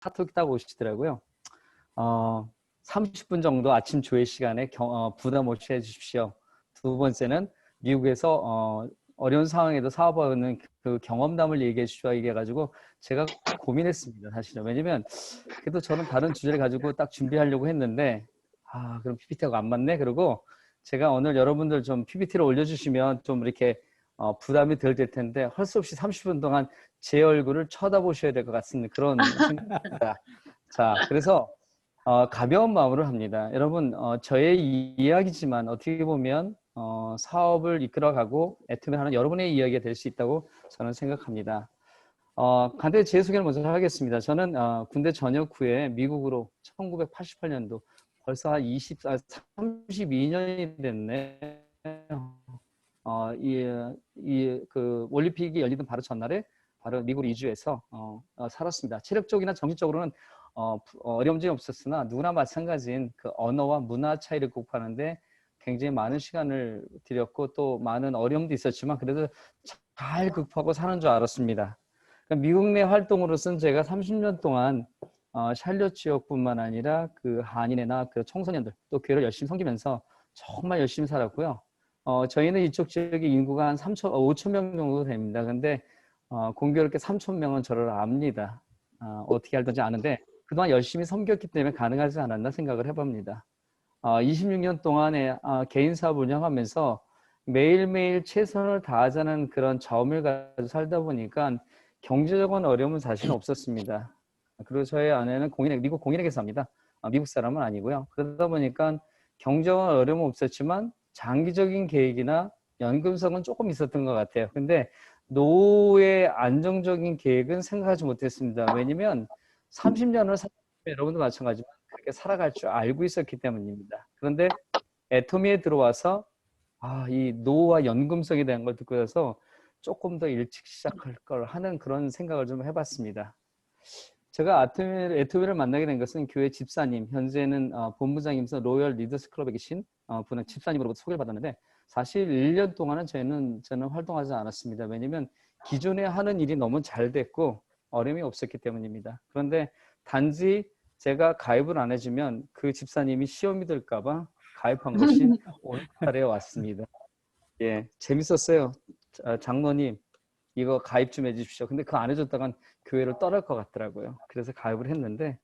카톡이 딱 오시더라고요. 어, 30분 정도 아침 조회 시간에 경, 어, 부담 없이 해주십시오. 두 번째는 미국에서 어, 어려운 상황에도 사업하는 그 경험담을 얘기해 주시오 얘기해가지고 제가 고민했습니다 사실은 왜냐면 그래도 저는 다른 주제를 가지고 딱 준비하려고 했는데 아 그럼 PPT하고 안 맞네 그러고 제가 오늘 여러분들 좀 PPT를 올려주시면 좀 이렇게 어, 부담이 덜 될 텐데 할 수 없이 30분 동안 제 얼굴을 쳐다보셔야 될 것 같은 그런 생각입니다. 자 그래서 어, 가벼운 마음으로 합니다. 여러분 어, 저의 이, 이야기지만 어떻게 보면 어, 사업을 이끌어가고 애투맨 하는 여러분의 이야기가 될 수 있다고 저는 생각합니다. 어, 간단히 제 소개를 먼저 하겠습니다. 저는 어, 군대 전역 후에 미국으로 1988년도 벌써 한 20, 아, 32년이 됐네. 어, 이, 이, 그, 올림픽이 열리던 바로 전날에 바로 미국으로 이주해서 어, 어, 살았습니다. 체력적이나 정신적으로는 어, 어려움이 없었으나 누구나 마찬가지인 그 언어와 문화 차이를 극복하는데 굉장히 많은 시간을 들였고 또 많은 어려움도 있었지만 그래도 잘 극복하고 사는 줄 알았습니다. 그러니까 미국 내 활동으로서는 제가 30년 동안 어, 샬럿 지역뿐만 아니라 그 한인회나 그 청소년들 또 교회를 열심히 섬기면서 정말 열심히 살았고요. 어, 저희는 이쪽 지역의 인구가 한 3천, 5천 명 정도 됩니다. 근데 어, 공교롭게 3천 명은 저를 압니다. 어, 어떻게 알든지 아는데 그동안 열심히 섬겼기 때문에 가능하지 않았나 생각을 해봅니다. 어, 26년 동안에 어, 개인 사업 운영하면서 매일매일 최선을 다하자는 그런 자음을 가지고 살다 보니까 경제적인 어려움은 사실 없었습니다. 그리고 저희 아내는 공인에 미국 공인에게 삽니다. 아, 미국 사람은 아니고요. 그러다 보니까 경제적인 어려움은 없었지만 장기적인 계획이나 연금성은 조금 있었던 것 같아요. 근데 노후의 안정적인 계획은 생각하지 못했습니다. 왜냐면 30년을 살 여러분도 마찬가지지만 그렇게 살아갈 줄 알고 있었기 때문입니다. 그런데 애토미에 들어와서 아, 이 노후와 연금성에 대한 걸 듣고 나서 조금 더 일찍 시작할 걸 하는 그런 생각을 좀 해봤습니다. 제가 아토미, 애토미를 만나게 된 것은 교회 집사님, 현재는 어, 본부장이면서 로열 리더스 클럽에 계신 어, 분은 집사님으로부터 소개를 받았는데 사실 1년 동안은 저는, 저는 활동하지 않았습니다. 왜냐면 기존에 하는 일이 너무 잘 됐고 어려움이 없었기 때문입니다. 그런데 단지 제가 가입을 안 해주면 그 집사님이 시험이 들까봐 가입한 것이 오늘날에 왔습니다. 예, 재밌었어요. 장로님, 이거 가입 좀 해주십시오. 근데 그거 안 해줬다간 교회를 떠날 것 같더라고요. 그래서 가입을 했는데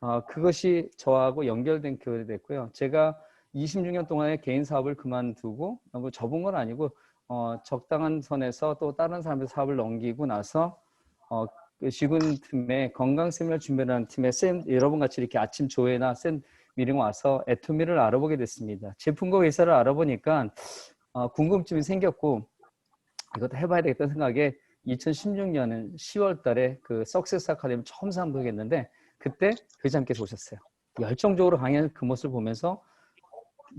어, 그것이 저하고 연결된 교회 됐고요. 제가 26년 동안의 개인 사업을 그만두고 뭐 접은 건 아니고 어, 적당한 선에서 또 다른 사람의 사업을 넘기고 나서 어, 그 지금 팀에 건강 세미나 준비하는 팀에 쌤 여러분 같이 이렇게 아침 조회나 쌤 미팅 와서 애토미를 알아보게 됐습니다. 제품과 회사를 알아보니까 어, 궁금증이 생겼고 이것도 해봐야 되겠다는 생각에 2016년은 10월 달에 그 석세스 아카데미 처음 상봉했는데 그때 회장님께서 오셨어요. 열정적으로 강의하는 그 모습을 보면서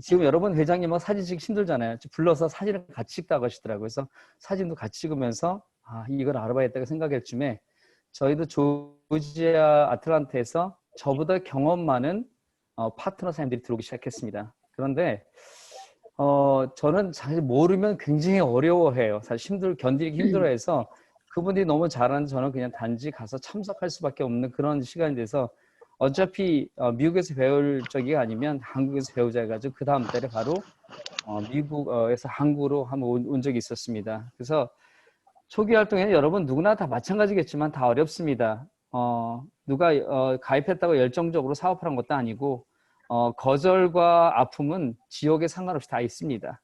지금 여러분 회장님은 사진 찍기 힘들잖아요. 불러서 사진을 같이 찍다고 하시더라고요. 그래서 사진도 같이 찍으면서 아, 이걸 알아봐야겠다고 생각할 쯤에 저희도 조지아 아틀란타에서 저보다 경험 많은 어, 파트너 사람들이 들어오기 시작했습니다. 그런데 어, 저는 사실 모르면 굉장히 어려워해요. 사실 힘들 견디기 힘들어해서 그분들이 너무 잘하는 저는 그냥 단지 가서 참석할 수밖에 없는 그런 시간이 돼서 어차피 어, 미국에서 배울 적이 아니면 한국에서 배우자 해가지고 그 다음 달에 바로 어, 미국에서 한국으로 한번 온, 온 적이 있었습니다. 그래서 초기 활동에는 여러분 누구나 다 마찬가지겠지만 다 어렵습니다. 어, 누가 어, 가입했다고 열정적으로 사업을 한 것도 아니고 어, 거절과 아픔은 지역에 상관없이 다 있습니다.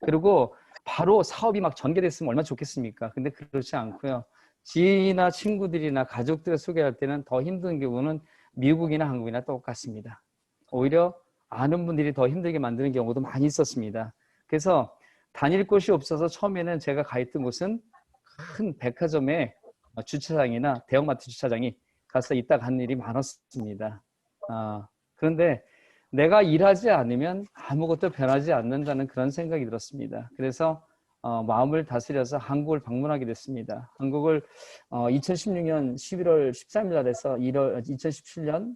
그리고 바로 사업이 막 전개됐으면 얼마나 좋겠습니까? 근데 그렇지 않고요. 지인이나 친구들이나 가족들을 소개할 때는 더 힘든 경우는 미국이나 한국이나 똑같습니다. 오히려 아는 분들이 더 힘들게 만드는 경우도 많이 있었습니다. 그래서 다닐 곳이 없어서 처음에는 제가 가 있던 곳은 큰 백화점의 주차장이나 대형마트 주차장이 가서 있다 간 일이 많았습니다. 아, 그런데 내가 일하지 않으면 아무것도 변하지 않는다는 그런 생각이 들었습니다. 그래서 어, 마음을 다스려서 한국을 방문하게 됐습니다. 한국을 어, 2016년 11월 13일 날에서 1월 2017년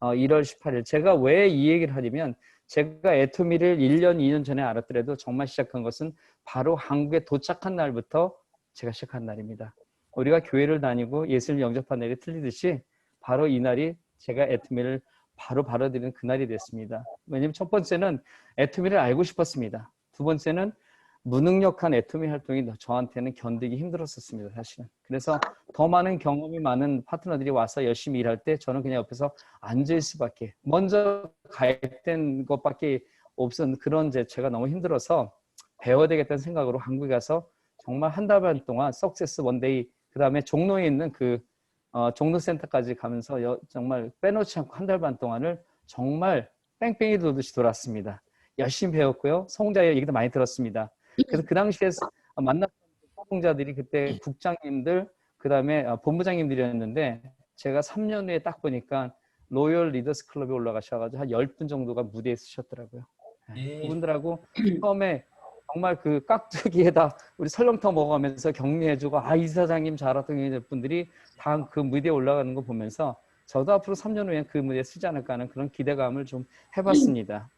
어, 1월 18일 제가 왜 이 얘기를 하냐면 제가 애토미를 1년 2년 전에 알았더라도 정말 시작한 것은 바로 한국에 도착한 날부터 제가 시작한 날입니다. 우리가 교회를 다니고 예수를 영접한 날이 틀리듯이 바로 이 날이 제가 애터미를 바로 받아들이는 그날이 됐습니다. 왜냐면 첫 번째는 애터미를 알고 싶었습니다. 두 번째는 무능력한 애터미 활동이 저한테는 견디기 힘들었었습니다, 사실은. 그래서 더 많은 경험이 많은 파트너들이 와서 열심히 일할 때 저는 그냥 옆에서 앉을 수밖에, 먼저 가입된 것밖에 없은 그런 제 제가 너무 힘들어서 배워야 되겠다는 생각으로 한국에 가서 정말 한 달 반 동안 석세스 원데이 그 다음에 종로에 있는 그 어, 종로센터까지 가면서 여- 정말 빼놓지 않고 한 달 반 동안을 정말 뺑뺑이 돌듯이 돌았습니다. 열심히 배웠고요. 성자의 얘기도 많이 들었습니다. 그래서 그 당시에 만났던 성자들이 그때 국장님들 그 다음에 본부장님들이었는데 제가 3년 후에 딱 보니까 로열 리더스 클럽에 올라가셔가지고 한 10분 정도가 무대에 서셨더라고요. 예. 그분들하고 처음에 정말 그 깍두기에다 우리 설렁탕 먹어가면서 격려해주고 아 이사장님 잘하던 분들이 다 그 무대에 올라가는 거 보면서 저도 앞으로 3년 후에 그 무대에 쓰지 않을까 하는 그런 기대감을 좀 해봤습니다.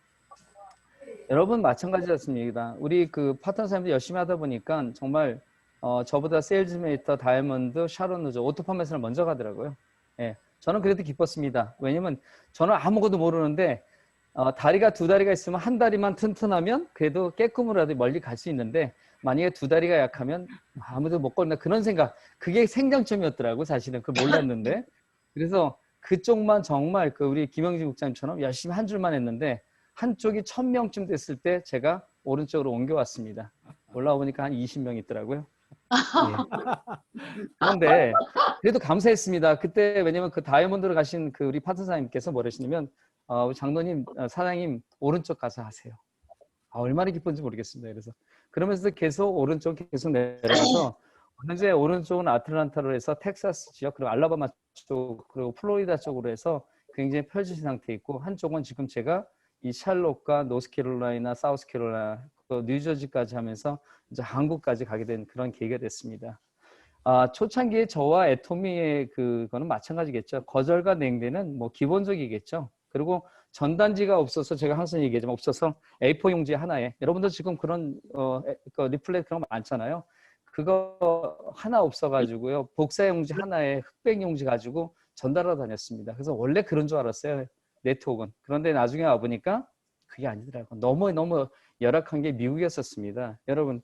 여러분 마찬가지 였습니다. 우리 그 파트너 사람들 열심히 하다 보니까 정말 어, 저보다 세일즈메이터, 다이아몬드, 샤론 노저, 오토파메스를 먼저 가더라고요. 예, 저는 그래도 기뻤습니다. 왜냐면 저는 아무것도 모르는데 어, 다리가 두 다리가 있으면 한 다리만 튼튼하면 그래도 깨끗으로라도 멀리 갈 수 있는데 만약에 두 다리가 약하면 아무도 못 걸나 그런 생각 그게 생장점이었더라고 사실은 그걸 몰랐는데 그래서 그쪽만 정말 그 우리 김영진 국장님처럼 열심히 한 줄만 했는데 한쪽이 천 명쯤 됐을 때 제가 오른쪽으로 옮겨왔습니다. 올라와 보니까 한 20명 있더라고요. 예. 그런데 그래도 감사했습니다. 그때 왜냐면 그 다이아몬드로 가신 그 우리 파트사님께서 뭐라시냐면 어, 장로님, 어, 사장님 오른쪽 가서 하세요. 아, 얼마나 기쁜지 모르겠습니다. 그래서 그러면서 계속 오른쪽 계속 내려가서 현재 오른쪽은 아틀란타로 해서 텍사스 지역 그리고 알라바마 쪽 그리고 플로리다 쪽으로 해서 굉장히 펼쳐진 상태 있고 한쪽은 지금 제가 이 샬롯과 노스캐롤라이나 사우스캐롤라이나 또 뉴저지까지 하면서 이제 한국까지 가게 된 그런 계기가 됐습니다. 아, 초창기에 저와 애토미의 그거는 마찬가지겠죠. 거절과 냉대는 뭐 기본적이겠죠. 그리고 전단지가 없어서 제가 항상 얘기하지만 없어서 A4 용지 하나에 여러분들 지금 그런 어 에- 그 리플렛 그런 거 많잖아요. 그거 하나 없어가지고요 복사 용지 하나에 흑백 용지 가지고 전달하러 다녔습니다. 그래서 원래 그런 줄 알았어요 네트워크는. 그런데 나중에 와 보니까 그게 아니더라고. 너무 너무 열악한 게 미국이었었습니다. 여러분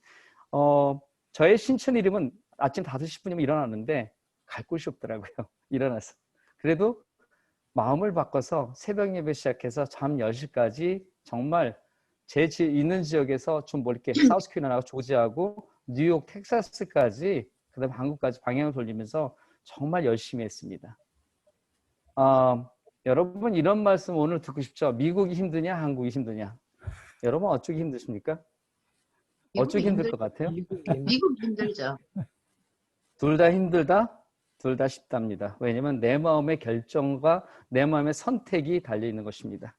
어 저의 신천 이름은 아침 5시 10분이면 일어나는데 갈 곳이 없더라고요. 일어나서. 그래도 마음을 바꿔서 새벽 예배 시작해서 잠 10시까지 정말 제 지, 있는 지역에서 좀뭐 이렇게 사우스캐롤라이나 조지하고 뉴욕, 텍사스까지 그다음에 한국까지 방향을 돌리면서 정말 열심히 했습니다. 아, 여러분 이런 말씀 오늘 듣고 싶죠? 미국이 힘드냐, 한국이 힘드냐? 여러분 어쪽이 힘드십니까? 어쪽이 힘들 것 같아요? 미국 힘들죠. 둘 다 힘들다? 둘 다 쉽답니다. 왜냐면 내 마음의 결정과 내 마음의 선택이 달려 있는 것입니다.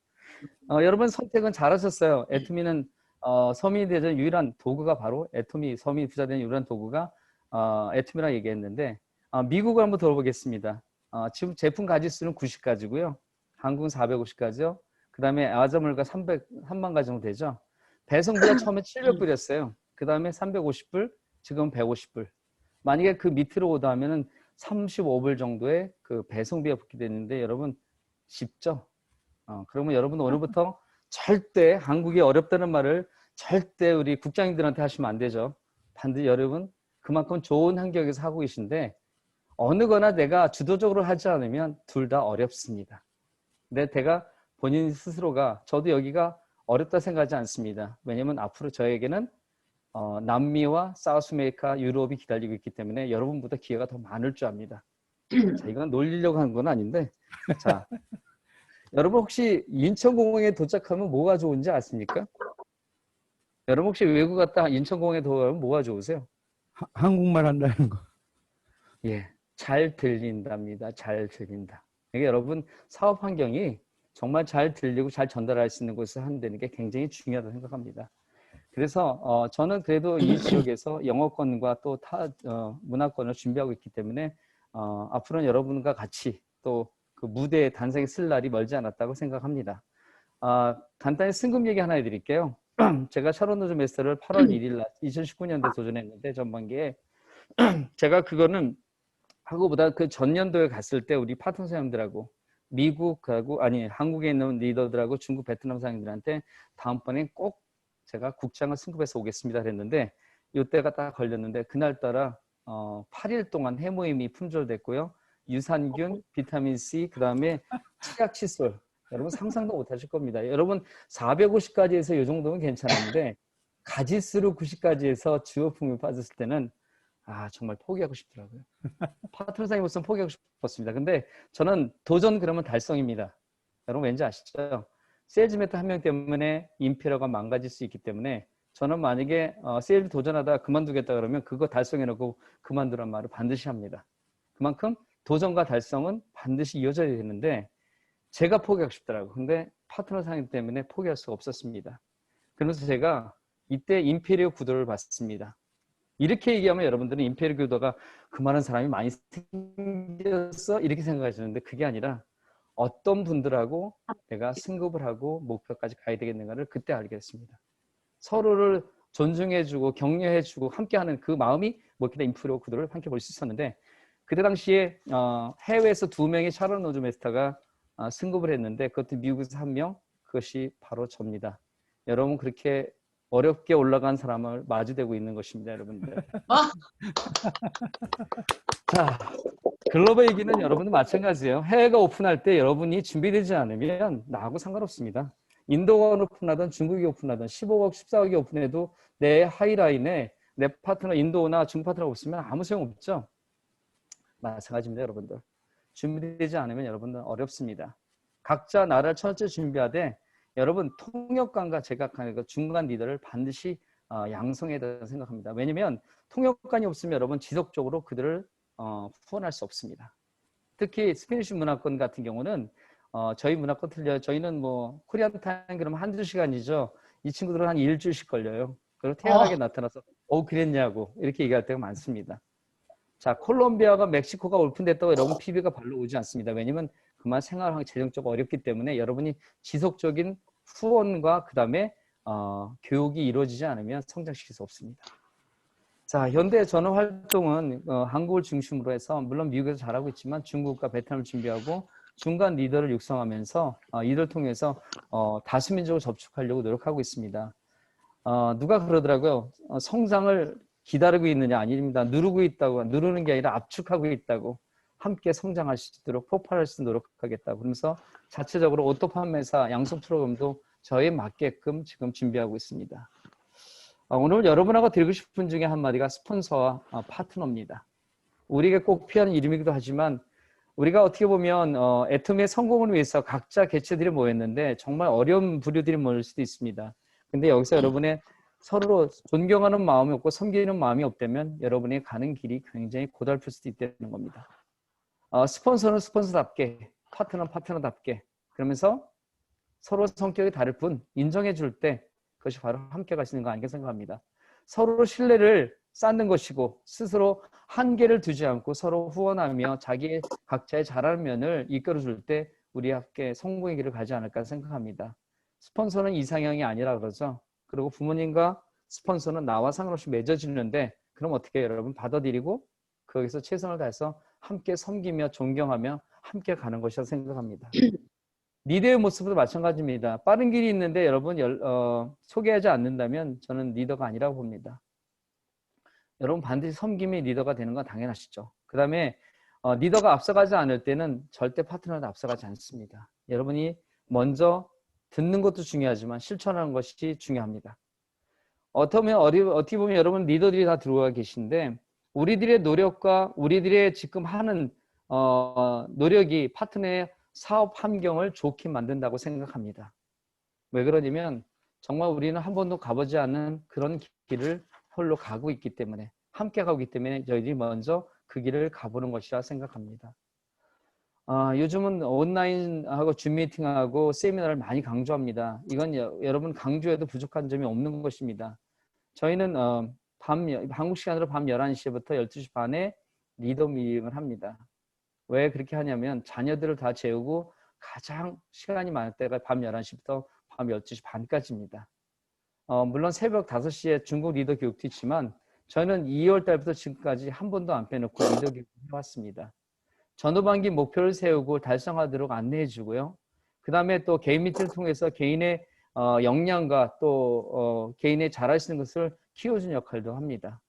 어, 여러분 선택은 잘하셨어요. 애토미는 어, 서민이 되는 유일한 도구가 바로 애토미 서민이 부자 되는 유일한 도구가 어, 애토미라 얘기했는데 어, 미국을 한번 들어보겠습니다. 어, 지금 제품 가지수는 90가지고요. 한국은 450가지요. 그 다음에 아자물가 300, 3만 가지 정도 되죠. 배송비가 처음에 700불이었어요. 그 다음에 350불, 지금 150불. 만약에 그 밑으로 오다 하면은 35불 정도의 그 배송비가 붙게 되는데 여러분 쉽죠? 어, 그러면 여러분 오늘부터 절대 한국이 어렵다는 말을 절대 우리 국장님들한테 하시면 안 되죠. 반드시 여러분 그만큼 좋은 환경에서 하고 계신데 어느 거나 내가 주도적으로 하지 않으면 둘 다 어렵습니다. 근데 제가 본인 스스로가 저도 여기가 어렵다 생각하지 않습니다. 왜냐면 앞으로 저에게는 어, 남미와 사우스메이카, 유럽이 기다리고 있기 때문에 여러분보다 기회가 더 많을 줄 압니다. 자, 이건 놀리려고 하는 건 아닌데, 자, 여러분 혹시 인천공항에 도착하면 뭐가 좋은지 아십니까? 여러분 혹시 외국 갔다 인천공항에 도착하면 뭐가 좋으세요? 하- 한국말 한다는 거. 예, 잘 들린답니다. 잘 들린다. 이게 여러분 사업 환경이 정말 잘 들리고 잘 전달할 수 있는 곳을 한다는 게 굉장히 중요하다고 생각합니다. 그래서 어, 저는 그래도 이 지역에서 영어권과 또타 문화권을 준비하고 있기 때문에 어, 앞으로는 여러분과 같이 또 그 무대에 단상에 쓸 날이 멀지 않았다고 생각합니다. 아, 간단히 승급 얘기 하나 해드릴게요. 제가 샤론 노즈 메스터를 8월 1일 날 2019년도에 도전했는데 전반기에 제가 그거는 하고보다 그 전년도에 갔을 때 우리 파트너 사람들하고 미국하고 아니 한국에 있는 리더들하고 중국 베트남 사람들한테 다음번에 꼭 제가 국장을 승급해서 오겠습니다 그랬는데 이때가 딱 걸렸는데 그날따라 어, 8일 동안 해모임이 품절됐고요. 유산균, 비타민 C, 그 다음에 치약 칫솔. 여러분 상상도 못 하실 겁니다. 여러분 450까지 해서 이 정도면 괜찮은데 가지수로 90까지 해서 주요품이 빠졌을 때는 아 정말 포기하고 싶더라고요. 파트너상이 우선 포기하고 싶었습니다. 근데 저는 도전 그러면 달성입니다. 여러분 왠지 아시죠? 세일즈메트 한명 때문에 임페러가 망가질 수 있기 때문에 저는 만약에 어, 세일 도전하다 그만두겠다 그러면 그거 달성해놓고 그만두란 말을 반드시 합니다. 그만큼 도전과 달성은 반드시 이어져야 되는데 제가 포기하고 싶더라고요. 근데 파트너 상임 때문에 포기할 수가 없었습니다. 그래서 제가 이때 임페리오 구도를 봤습니다. 이렇게 얘기하면 여러분들은 임페리오 구도가 그 많은 사람이 많이 생겼어 이렇게 생각하시는데 그게 아니라 어떤 분들하고 내가 승급을 하고 목표까지 가야 되겠는가를 그때 알게 됐습니다. 서로를 존중해주고 격려해주고 함께하는 그 마음이 모키다 인프로 구도를 함께 볼 수 있었는데 그때 당시에 어, 해외에서 두 명의 샤론 노즈 메스터가 어, 승급을 했는데 그것도 미국에서 한 명 그것이 바로 접니다. 여러분 그렇게 어렵게 올라간 사람을 마주대고 있는 것입니다, 여러분들. 자, 글로벌 얘기는 여러분도 마찬가지예요. 해외가 오픈할 때 여러분이 준비되지 않으면 나하고 상관없습니다. 인도가 오픈하든 중국이 오픈하든 15억, 14억이 오픈해도 내 하이라인에 내 파트너 인도나 중국 파트너가 없으면 아무 소용 없죠. 마찬가지입니다, 여러분들. 준비되지 않으면 여러분들 어렵습니다. 각자 나라를 철저히 준비하되 여러분 통역관과 제각하는 그 중간 리더를 반드시 어, 양성해야 된다고 생각합니다. 왜냐하면 통역관이 없으면 여러분 지속적으로 그들을 어, 후원할 수 없습니다. 특히 스페니쉬 문화권 같은 경우는 어, 저희 문화권 틀려요. 저희는 뭐 코리안 타임 그러면 한두 시간이죠. 이 친구들은 한 일주일씩 걸려요. 그리고 태연하게 나타나서 어 그랬냐고 이렇게 얘기할 때가 많습니다. 자 콜롬비아가 멕시코가 오픈됐다고 여러분 PB가 발로 오지 않습니다. 왜냐면 그만 생활하기 재정적으로 어렵기 때문에 여러분이 지속적인 후원과 그 다음에 어, 교육이 이루어지지 않으면 성장시킬 수 없습니다. 자, 현대 전업 활동은 어, 한국을 중심으로 해서 물론 미국에서 잘하고 있지만 중국과 베트남을 준비하고 중간 리더를 육성하면서 어, 이를 통해서 어, 다수민족을 접촉하려고 노력하고 있습니다. 어, 누가 그러더라고요. 어, 성장을 기다리고 있느냐 아닙니다. 누르고 있다고 누르는 게 아니라 압축하고 있다고 함께 성장할 수 있도록 폭발할 수 있도록 노력하겠다고 그러면서 자체적으로 오토 판매사 양성 프로그램도 저에 맞게끔 지금 준비하고 있습니다. 어, 오늘 여러분하고 드리고 싶은 중에 한마디가 스폰서와 어, 파트너입니다. 우리가 꼭 피하는 이름이기도 하지만 우리가 어떻게 보면 어, 애텀의 성공을 위해서 각자 개체들이 모였는데 정말 어려운 부류들이 모일 수도 있습니다. 근데 여기서 여러분의 서로 존경하는 마음이 없고 섬기는 마음이 없다면 여러분이 가는 길이 굉장히 고달플 수도 있다는 겁니다. 어, 스폰서는 스폰서답게, 파트너는 파트너답게 그러면서 서로 성격이 다를 뿐 인정해 줄 때 그것이 바로 함께 가시는 거 아닌가 생각합니다. 서로 신뢰를 쌓는 것이고 스스로 한계를 두지 않고 서로 후원하며 자기의 각자의 잘하는 면을 이끌어 줄 때 우리 함께 성공의 길을 가지 않을까 생각합니다. 스폰서는 이상형이 아니라 그러죠. 그리고 부모님과 스폰서는 나와 상관없이 맺어지는데 그럼 어떻게 여러분 받아들이고 거기서 최선을 다해서 함께 섬기며 존경하며 함께 가는 것이라 생각합니다. 리더의 모습도 마찬가지입니다. 빠른 길이 있는데 여러분 열- 어, 소개하지 않는다면 저는 리더가 아니라고 봅니다. 여러분 반드시 섬김이 리더가 되는 건 당연하시죠. 그 다음에 어, 리더가 앞서가지 않을 때는 절대 파트너도 앞서가지 않습니다. 여러분이 먼저 듣는 것도 중요하지만 실천하는 것이 중요합니다. 어떻게 보면, 어리- 어떻게 보면 여러분 리더들이 다 들어와 계신데 우리들의 노력과 우리들의 지금 하는 어, 노력이 파트너의 사업 환경을 좋게 만든다고 생각합니다. 왜 그러냐면 정말 우리는 한 번도 가보지 않은 그런 길을 홀로 가고 있기 때문에 함께 가고 있기 때문에 저희들이 먼저 그 길을 가보는 것이라 생각합니다. 아, 요즘은 온라인하고 줌 미팅하고 세미나를 많이 강조합니다. 이건 여, 여러분 강조해도 부족한 점이 없는 것입니다. 저희는 어, 밤 여- 한국 시간으로 밤 11시부터 12시 반에 리더 미팅을 합니다. 왜 그렇게 하냐면 자녀들을 다 재우고 가장 시간이 많을 때가 밤 11시부터 밤 12시 반까지입니다. 어, 물론 새벽 5시에 중국 리더 교육도 있지만 저는 2월 달부터 지금까지 한 번도 안 빼놓고 리더 교육을 해왔습니다. 전후반기 목표를 세우고 달성하도록 안내해 주고요. 그 다음에 또 개인 미팅을 통해서 개인의 어, 역량과 또 어, 개인의 있는 것을 키워주는 역할도 합니다.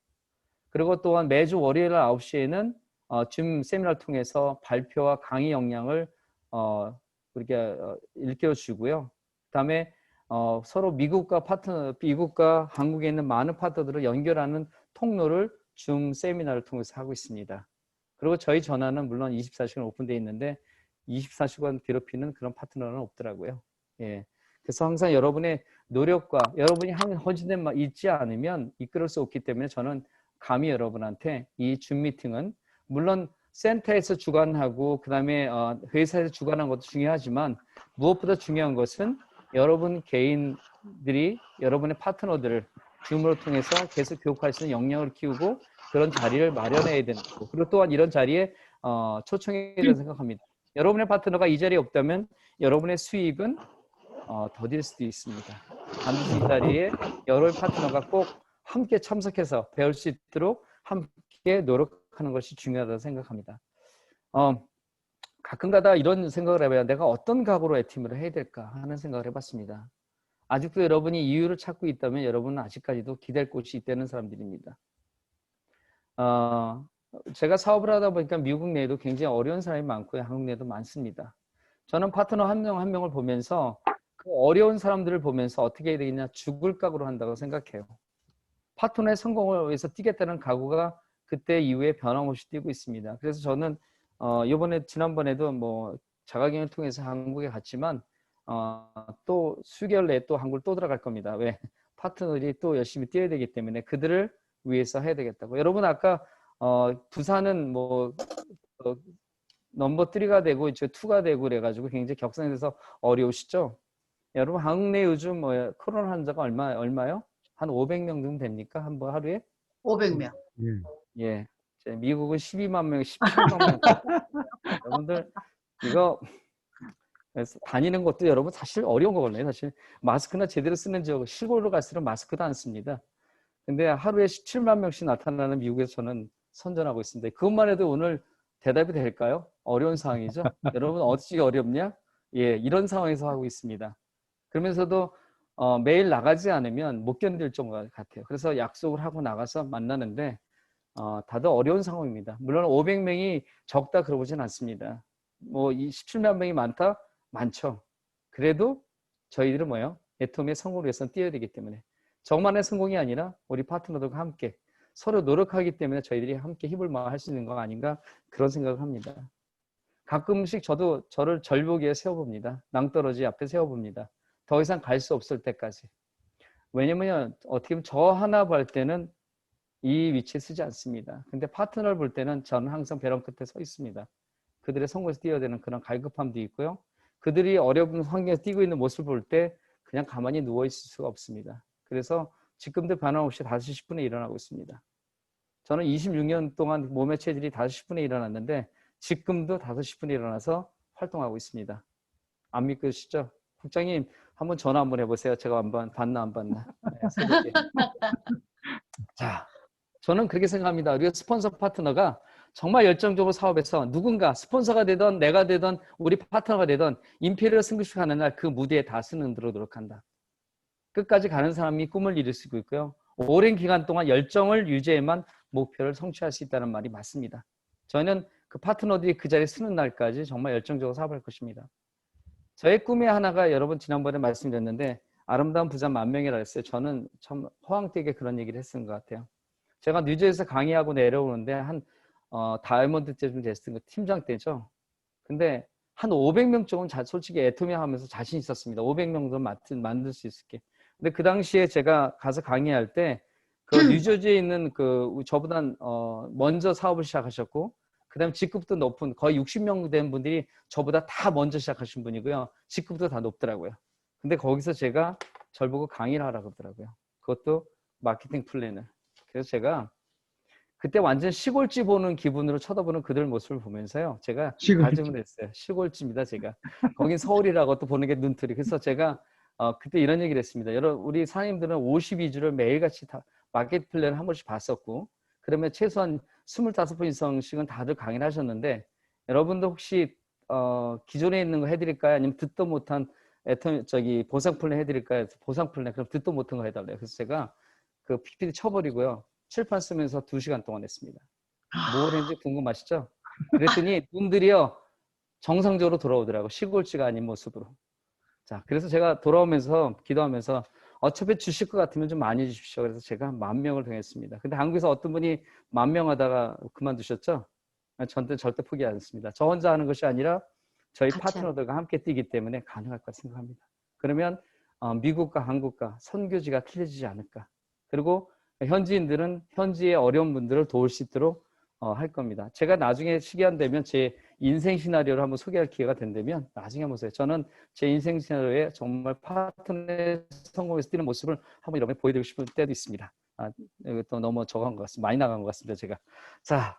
그리고 또한 매주 월요일 9시에는 어, 줌 세미나를 통해서 발표와 강의 역량을 어, 우리가 어, 일깨워주고요. 그다음에 어, 서로 미국과 파트너, 미국과 한국에 있는 많은 파트너들을 연결하는 통로를 줌 세미나를 통해서 하고 있습니다. 그리고 저희 전화는 물론 24시간 오픈되어 있는데 24시간 괴롭히는 그런 파트너는 없더라고요. 예. 그래서 항상 여러분의 노력과 여러분이 한 허진된 말 있지 않으면 이끌을 수 없기 때문에 저는 감히 여러분한테 이 줌 미팅은 물론 센터에서 주관하고 그 다음에 어, 회사에서 주관하는 것도 중요하지만 무엇보다 중요한 것은 여러분 개인들이 여러분의 파트너들을 줌으로 통해서 계속 교육할 수 있는 역량을 키우고 그런 자리를 마련해야 되는 거고 그리고 또한 이런 자리에 어, 초청해야 된다고 생각합니다. 여러분의 파트너가 이 자리에 없다면 여러분의 수익은 어, 더딜 수도 있습니다. 반드시 이 자리에 여러 파트너가 꼭 함께 참석해서 배울 수 있도록 함께 노력하는 것이 중요하다고 생각합니다. 어, 가끔가다 이런 생각을 해봐요. 내가 어떤 각오로 애팀을 해야 될까 하는 생각을 해봤습니다. 아직도 여러분이 이유를 찾고 있다면 여러분은 아직까지도 기댈 곳이 있다는 사람들입니다. 어, 제가 사업을 하다 보니까 미국 내에도 굉장히 어려운 사람이 많고요. 한국 내에도 많습니다. 저는 파트너 한 명 한 명을 보면서 그 어려운 사람들을 보면서 어떻게 해야 되겠냐 죽을 각오로 한다고 생각해요. 파트너의 성공을 위해서 뛰겠다는 각오가 그때 이후에 변함없이 뛰고 있습니다. 그래서 저는 어, 이번에 지난번에도 뭐 자가격리를 통해서 한국에 갔지만 어, 또 수개월 내에 또 한국을 또 들어갈 겁니다. 왜? 파트너들이 또 열심히 뛰어야 되기 때문에 그들을 위해서 해야 되겠다고. 여러분 아까 어, 부산은 뭐 어, 넘버 3가 되고 이제 2가 되고 그래가지고 굉장히 격상이 돼서 어려우시죠? 여러분 한국 내 요즘 뭐 코로나 환자가 얼마 얼마요? 한 500명 정도 됩니까? 한 번 하루에? 500명. 예. 예. 미국은 12만 명, 17만 명. 여러분들 이거 다니는 것도 여러분 사실 어려운 거거든요. 사실 마스크나 제대로 쓰는 지역 시골로 갈수록 마스크도 안 씁니다. 근데 하루에 17만 명씩 나타나는 미국에서 저는 선전하고 있습니다. 그것만 해도 오늘 대답이 될까요? 어려운 상황이죠. 여러분 어찌 어렵냐? 예, 이런 상황에서 하고 있습니다. 그러면서도 어, 매일 나가지 않으면 못 견딜 정도 같아요. 그래서 약속을 하고 나가서 만나는데 어, 다들 어려운 상황입니다. 물론 500명이 적다 그러보진 않습니다. 뭐 17만 명이 많다? 많죠. 그래도 저희들은 뭐예요? 애톰의 성공을 위해서 뛰어야 되기 때문에 저만의 성공이 아니라 우리 파트너들과 함께 서로 노력하기 때문에 저희들이 함께 힘을 모아 수 있는 거 아닌가 그런 생각을 합니다. 가끔씩 저도 저를 절벽에 세워봅니다. 낭떠러지 앞에 세워봅니다. 더 이상 갈 수 없을 때까지. 왜냐면 어떻게 보면 저 하나 볼 때는 이 위치에 쓰지 않습니다. 근데 파트너를 볼 때는 저는 항상 벼랑 끝에 서 있습니다. 그들의 성공에서 뛰어야 되는 그런 갈급함도 있고요. 그들이 어려운 환경에서 뛰고 있는 모습을 볼 때 그냥 가만히 누워 있을 수가 없습니다. 그래서 지금도 변함없이 5시 10분에 일어나고 있습니다. 저는 26년 동안 몸의 체질이 5시 10분에 일어났는데 지금도 5시 10분에 일어나서 활동하고 있습니다. 안 믿으시죠? 국장님 한번 전화 한번 해보세요. 제가 한번 받나 안 받나. 네. 자, 저는 그렇게 생각합니다. 우리가 스폰서 파트너가 정말 열정적으로 사업에서 누군가 스폰서가 되던 내가 되던 우리 파트너가 되던 임페리얼 승급식 하는 날 그 무대에 다 쓰는 대로 노력한다. 끝까지 가는 사람이 꿈을 이룰 수 있고요. 오랜 기간 동안 열정을 유지해만 목표를 성취할 수 있다는 말이 맞습니다. 저는 그 파트너들이 그 자리에 쓰는 날까지 정말 열정적으로 사업할 것입니다. 저의 꿈의 하나가 여러분 지난번에 말씀드렸는데 아름다운 부자 만 명이라 했어요. 저는 참 허황되게 그런 얘기를 했던 것 같아요. 제가 뉴저지에서 강의하고 내려오는데 한 어, 다이아몬드 때좀 됐을 때 팀장 때죠. 근데 한 500명 쪽은 자, 솔직히 애토미 하면서 자신 있었습니다. 500명도 만들 수 있을게. 근데 그 당시에 제가 가서 강의할 때 그 뉴저지에 있는 그 저보다 어, 먼저 사업을 시작하셨고 그 다음에 직급도 높은 거의 60명 된 분들이 저보다 다 먼저 시작하신 분이고요. 직급도 다 높더라고요. 근데 거기서 제가 절 보고 강의를 하라고 그러더라고요. 그것도 마케팅 플랜을. 그래서 제가 그때 완전 시골집 보는 기분으로 쳐다보는 그들 모습을 보면서요. 제가. 가정을 했어요. 시골집입니다, 제가. 거긴 서울이라고 또 보는 게 눈틀이. 그래서 제가 어, 그때 이런 얘기를 했습니다. 여러 우리 사장님들은 52주를 매일같이 다 마켓 플랜을 한 번씩 봤었고 그러면 최소한 25분 이상씩은 다들 강의를 하셨는데 여러분도 혹시 어, 기존에 있는 거 해드릴까요? 아니면 듣도 못한 애터 저기 보상 플랜 해드릴까요? 보상 플랜 그럼 듣도 못한 거 해달래요. 그래서 제가 그 PPT 쳐버리고요. 칠판 쓰면서 2시간 동안 했습니다. 뭘 했는지 궁금하시죠? 그랬더니 분들이요 정상적으로 돌아오더라고 시골지가 아닌 모습으로. 자, 그래서 제가 돌아오면서 기도하면서 어차피 주실 것 같으면 좀 많이 주십시오. 그래서 제가 만 명을 동했습니다. 근데 한국에서 어떤 분이 만 명 하다가 그만두셨죠? 저한테 절대 포기하지 않습니다. 저 혼자 하는 것이 아니라 저희 파트너들과 함께 뛰기 때문에 가능할 거라 생각합니다. 그러면 어, 미국과 한국과 선교지가 틀려지지 않을까. 그리고 현지인들은 현지의 어려운 분들을 도울 수 있도록 어, 할 겁니다. 제가 나중에 시간 되면 제 인생 시나리오를 한번 소개할 기회가 된다면 나중에 한번 보세요. 저는 제 인생 시나리오에 정말 파트너의 성공에서 뛰는 모습을 한번 여러분에 보여드리고 싶은 때도 있습니다. 아, 또 너무 저거 한것 같습니다. 많이 나간 것 같습니다. 제가. 자,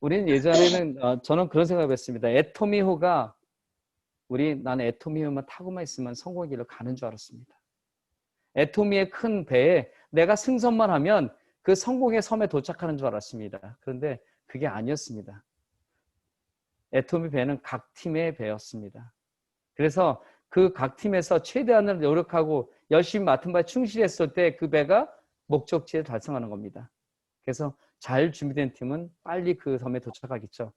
우리는 예전에는 어, 저는 그런 생각을 했습니다. 에토미호가 우리 나는 에토미호만 타고만 있으면 성공의 길로 가는 줄 알았습니다. 에토미의 큰 배에 내가 승선만 하면 그 성공의 섬에 도착하는 줄 알았습니다. 그런데 그게 아니었습니다. 에토미 배는 각 팀의 배였습니다. 그래서 그 각 팀에서 최대한을 노력하고 열심히 맡은 바에 충실했을 때 그 배가 목적지에 달성하는 겁니다. 그래서 잘 준비된 팀은 빨리 그 섬에 도착하겠죠.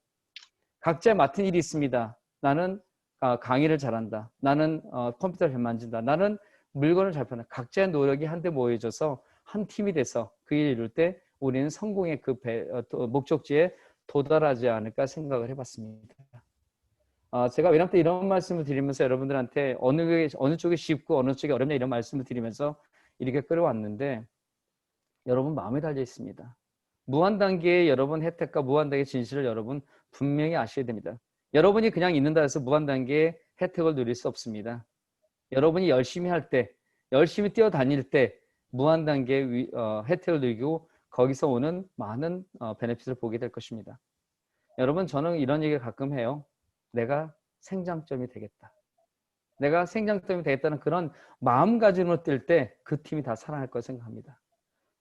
각자 맡은 일이 있습니다. 나는 아, 강의를 잘한다. 나는 어, 컴퓨터를 잘 만진다. 나는 물건을 잘 파는. 각자의 노력이 한데 모여져서 한 팀이 돼서 그 일을 이룰 때 우리는 성공의 그 배, 어, 또 목적지에 도달하지 않을까 생각을 해봤습니다. 아, 제가 왜냐면 이런 말씀을 드리면서 여러분들한테 어느 게 어느 쪽이 쉽고 어느 쪽이 어렵냐 이런 말씀을 드리면서 이렇게 끌어왔는데 여러분 마음에 달려 있습니다. 무한 단계의 여러분 혜택과 무한 단계의 진실을 여러분 분명히 아셔야 됩니다. 여러분이 그냥 있는다 해서 무한 단계의 혜택을 누릴 수 없습니다. 여러분이 열심히 할 때, 열심히 뛰어다닐 때 무한 단계의 위- 어, 혜택을 누리고 거기서 오는 많은 어, 베네핏을 보게 될 것입니다. 여러분 저는 이런 얘기를 가끔 해요. 내가 생장점이 되겠다. 내가 생장점이 되겠다는 그런 마음가짐으로 뛸 때 그 팀이 다 살아날 거라 생각합니다.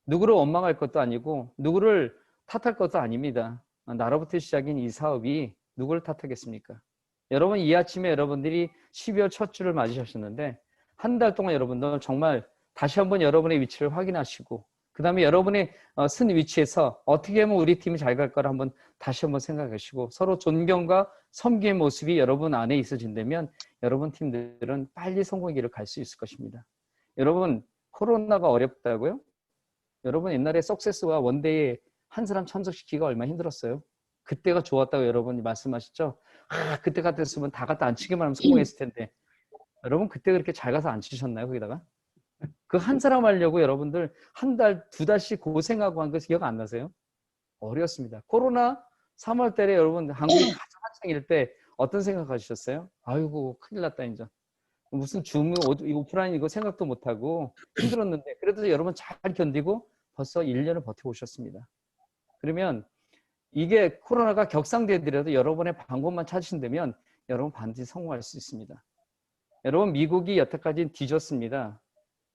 누구를 원망할 것도 아니고 누구를 탓할 것도 아닙니다. 나로부터 시작인 이 사업이 누구를 탓하겠습니까? 여러분 이 아침에 여러분들이 12월 첫 주를 맞으셨는데 한 달 동안 여러분들 정말 다시 한번 여러분의 위치를 확인하시고 그 다음에 여러분의 어, 쓴 위치에서 어떻게 하면 우리 팀이 잘 갈 거를 한번 다시 한번 생각하시고 서로 존경과 섬기의 모습이 여러분 안에 있어진다면 여러분 팀들은 빨리 성공의 길을 갈 수 있을 것입니다. 여러분 코로나가 어렵다고요? 여러분 옛날에 석세스와 원데이에 한 사람 참석시키기가 얼마나 힘들었어요? 그때가 좋았다고 여러분이 말씀하셨죠? 아 그때 같았으면 다 갖다 안 치기만 하면 성공했을 텐데 여러분 그때 그렇게 잘 가서 안 치셨나요 거기다가? 그 한 사람 하려고 여러분들 한 달, 두 달씩 고생하고 한 거 기억 안 나세요? 어려웠습니다. 코로나 3월 달에 여러분 한국이 가장 한창일 때 어떤 생각 하셨어요? 아이고 큰일 났다 이제. 무슨 줌, 오프라인 이거 생각도 못하고 힘들었는데 그래도 여러분 잘 견디고 벌써 1년을 버텨오셨습니다. 그러면 이게 코로나가 격상되더라도 여러분의 방법만 찾으신다면 여러분 반드시 성공할 수 있습니다. 여러분 미국이 여태까지 뒤졌습니다.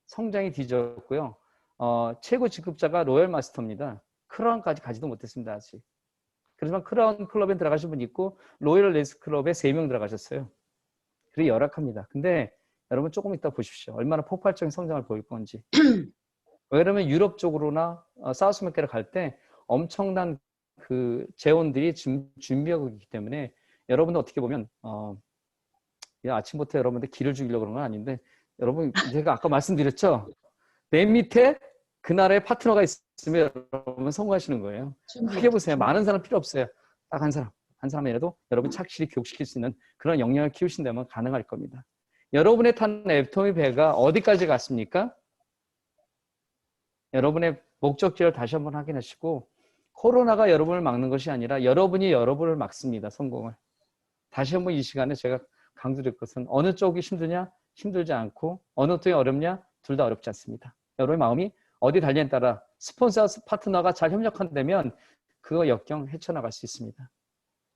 성장이 뒤졌고요. 어, 최고 직급자가 로열 마스터입니다. 크라운까지 가지도 못했습니다 아직. 그렇지만 크라운 클럽에 들어가신 분 있고 로열 레스 클럽에 3명 들어가셨어요. 그게 열악합니다. 근데 여러분 조금 이따 보십시오. 얼마나 폭발적인 성장을 보일 건지. 왜냐면 유럽 쪽으로나 어, 사우스 아메리카를 갈 때 엄청난 그 재원들이 준- 준비하고 있기 때문에 여러분도 어떻게 보면 어, 이 아침부터 여러분들 기를 죽이려고 그런 건 아닌데 여러분 제가 아까 말씀드렸죠. 내 밑에 그 나라의 파트너가 있으면 여러분 성공하시는 거예요. 크게 보세요. 많은 사람 필요 없어요. 딱 한 사람. 한 사람이라도 여러분 착실히 교육시킬 수 있는 그런 역량을 키우신다면 가능할 겁니다. 여러분의 탄 애토미 배가 어디까지 갔습니까? 여러분의 목적지를 다시 한번 확인하시고 코로나가 여러분을 막는 것이 아니라 여러분이 여러분을 막습니다. 성공을. 다시 한번 이 시간에 제가 강조드릴 것은 어느 쪽이 힘드냐? 힘들지 않고 어느 쪽이 어렵냐? 둘 다 어렵지 않습니다. 여러분의 마음이 어디 달리에 따라 스폰서 파트너가 잘 협력한다면 그거 역경 헤쳐나갈 수 있습니다.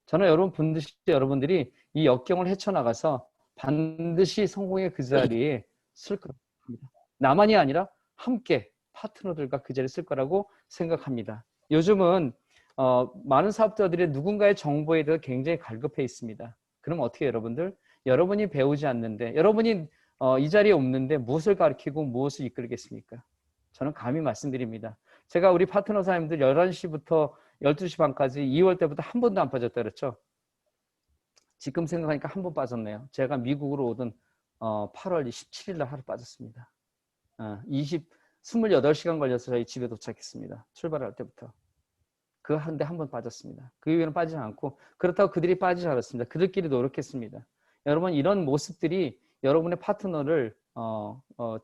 저는 여러분 반드시 여러분들이 이 역경을 헤쳐나가서 반드시 성공의 그 자리에 쓸 합니다. 나만이 아니라 함께 파트너들과 그 자리에 쓸 거라고 생각합니다. 요즘은 어, 많은 사업자들이 누군가의 정보에 대해 굉장히 갈급해 있습니다. 그럼 어떻게 여러분들? 여러분이 배우지 않는데, 여러분이 어, 이 자리에 없는데 무엇을 가르치고 무엇을 이끌겠습니까? 저는 감히 말씀드립니다. 제가 우리 파트너 사님들 11시부터 12시 반까지 2월 때부터 한 번도 안 빠졌다 그랬죠? 지금 생각하니까 한 번 빠졌네요. 제가 미국으로 오던 어, 8월 17일 날 하루 빠졌습니다. 어, 20, 28시간 걸려서 저희 집에 도착했습니다. 출발할 때부터. 그 한데 한 번 빠졌습니다. 그 이후에는 빠지지 않고 그렇다고 그들이 빠지지 않았습니다. 그들끼리 노력했습니다. 여러분 이런 모습들이 여러분의 파트너를 어, 어,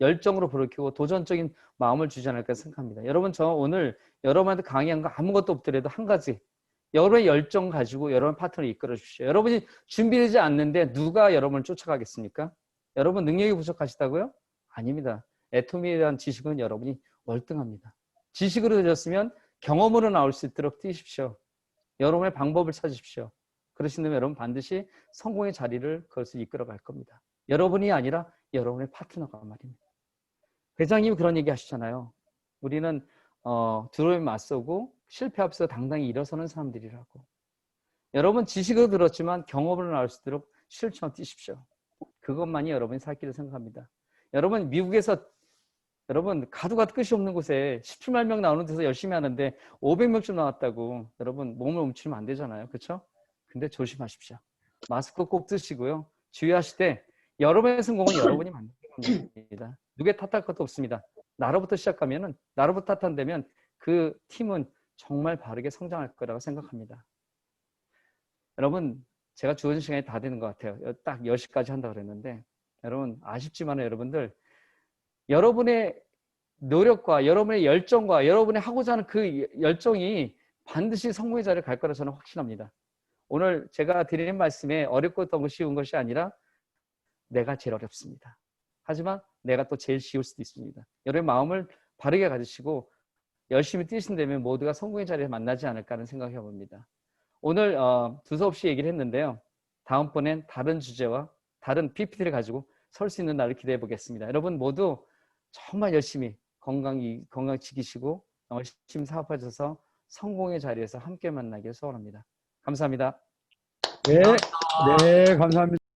열정으로 불러키고 도전적인 마음을 주지 않을까 생각합니다. 여러분 저 오늘 여러분한테 강의한 거 아무것도 없더라도 한 가지 여러분의 열정 가지고 여러분 파트너를 이끌어 주십시오. 여러분이 준비되지 않는데 누가 여러분을 쫓아가겠습니까? 여러분 능력이 부족하시다고요? 아닙니다. 애토미에 대한 지식은 여러분이 월등합니다. 지식으로 되셨으면 경험으로 나올 수 있도록 뛰십시오. 여러분의 방법을 찾으십시오. 그러신다면 여러분 반드시 성공의 자리를 그것을 이끌어 갈 겁니다. 여러분이 아니라 여러분의 파트너가 말입니다. 회장님이 그런 얘기 하시잖아요. 우리는 어, 두려움에 맞서고 실패 앞서 당당히 일어서는 사람들이라고. 여러분 지식으로 들었지만 경험으로 나올 수 있도록 실천을 뛰십시오. 그것만이 여러분의 살 길을 생각합니다. 여러분 미국에서 여러분 가도 가도 끝이 없는 곳에 17만 명 나오는 데서 열심히 하는데 500명쯤 나왔다고 여러분 몸을 움츠리면 안 되잖아요. 그렇죠? 근데 조심하십시오. 마스크 꼭 쓰시고요. 주의하실 때 여러분의 성공은 여러분이 만드는 겁니다. 누구의 탓할 것도 없습니다. 나로부터 시작하면은 나로부터 탓한다면 그 팀은 정말 바르게 성장할 거라고 생각합니다. 여러분 제가 주어진 시간이 다 되는 것 같아요. 딱 10시까지 한다 그랬는데 여러분 아쉽지만 여러분들 여러분의 노력과 여러분의 열정과 여러분의 하고자 하는 그 열정이 반드시 성공의 자리에 갈 거라 저는 확신합니다. 오늘 제가 드리는 말씀에 어렵고 너무 쉬운 것이 아니라 내가 제일 어렵습니다. 하지만 내가 또 제일 쉬울 수도 있습니다. 여러분의 마음을 바르게 가지시고 열심히 뛰신다면 모두가 성공의 자리에 만나지 않을까 하는 생각해 봅니다. 오늘 어, 두서없이 얘기를 했는데요. 다음번엔 다른 주제와 다른 PPT를 가지고 설 수 있는 날을 기대해 보겠습니다. 여러분 모두 정말 열심히 건강 건강 지키시고 열심히 사업하셔서 성공의 자리에서 함께 만나길 소원합니다. 감사합니다. 네, 네, 감사합니다.